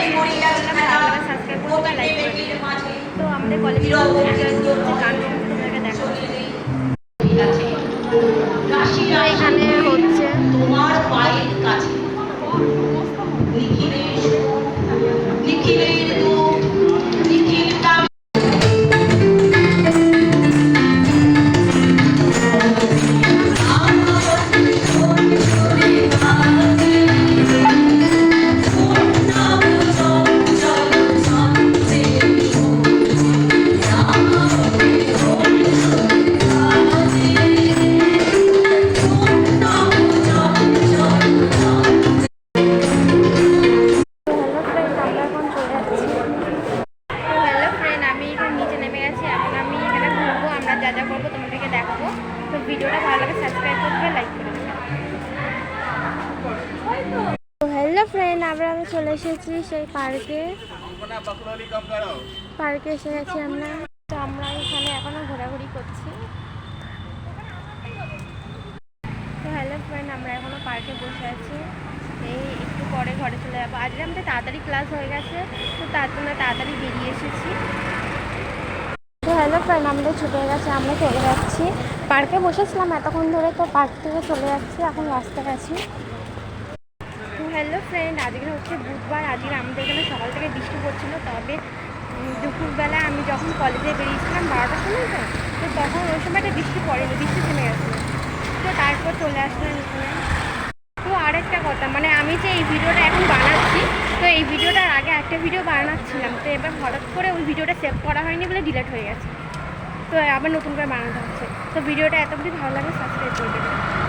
আপনারা সাবস্ক্রাইব করুন বা লাইক করুন তো আমাদের কলেজে গান দেখাবো। তো ভিডিওটা ভালো লাগে সাবস্ক্রাইব করবে লাইক করে হ্যালো ফ্রেন্ড আমরা আমি চলে এসেছি সেই পার্কে পার্কে এসে গেছি আমরা। তো আমরা এখানে এখনও ঘোরাঘুরি করছি। তো হ্যালো ফ্রেন্ড আমরা এখনও পার্কে বসে আছি। এই একটু পরে ঘরে চলে যাব। আজকে আমাদের তাড়াতাড়ি ক্লাস হয়ে গেছে তো তার জন্য তাড়াতাড়ি বেরিয়ে এসেছি। হ্যালো ফ্রেন্ড আমাদের ছুটে গেছে, আমরা চলে যাচ্ছি। পার্কে বসেছিলাম, এতক্ষণ ধরে তো পার্ক থেকে চলে যাচ্ছি, এখন রাস্তায় আছি। হ্যালো ফ্রেন্ড আজকে হচ্ছে বুধবার, আজকে আমাদের এখানে সকাল থেকে বৃষ্টি পড়ছিল, তবে দুপুরবেলা আমি যখন কলেজে বেরিয়েছিলাম বারোটার সময় তো তো তখন ওই সময়টা বৃষ্টি পড়েনি, বৃষ্টি থেমে গেছিল। তো তারপর চলে আসলাম এখানে। তো আরেকটা কথা মানে আমি যে এই ভিডিওটা এই ভিডিওটার আগে একটা ভিডিও বানাচ্ছিলাম, তো এবার হঠাৎ করে ওই ভিডিওটা সেভ করা হয়নি বলে ডিলেট হয়ে গেছে। তো আবার নতুন করে বানাতে হচ্ছে। তো ভিডিওটা এত ভালো লাগে সাবস্ক্রাইব করে দেবেন।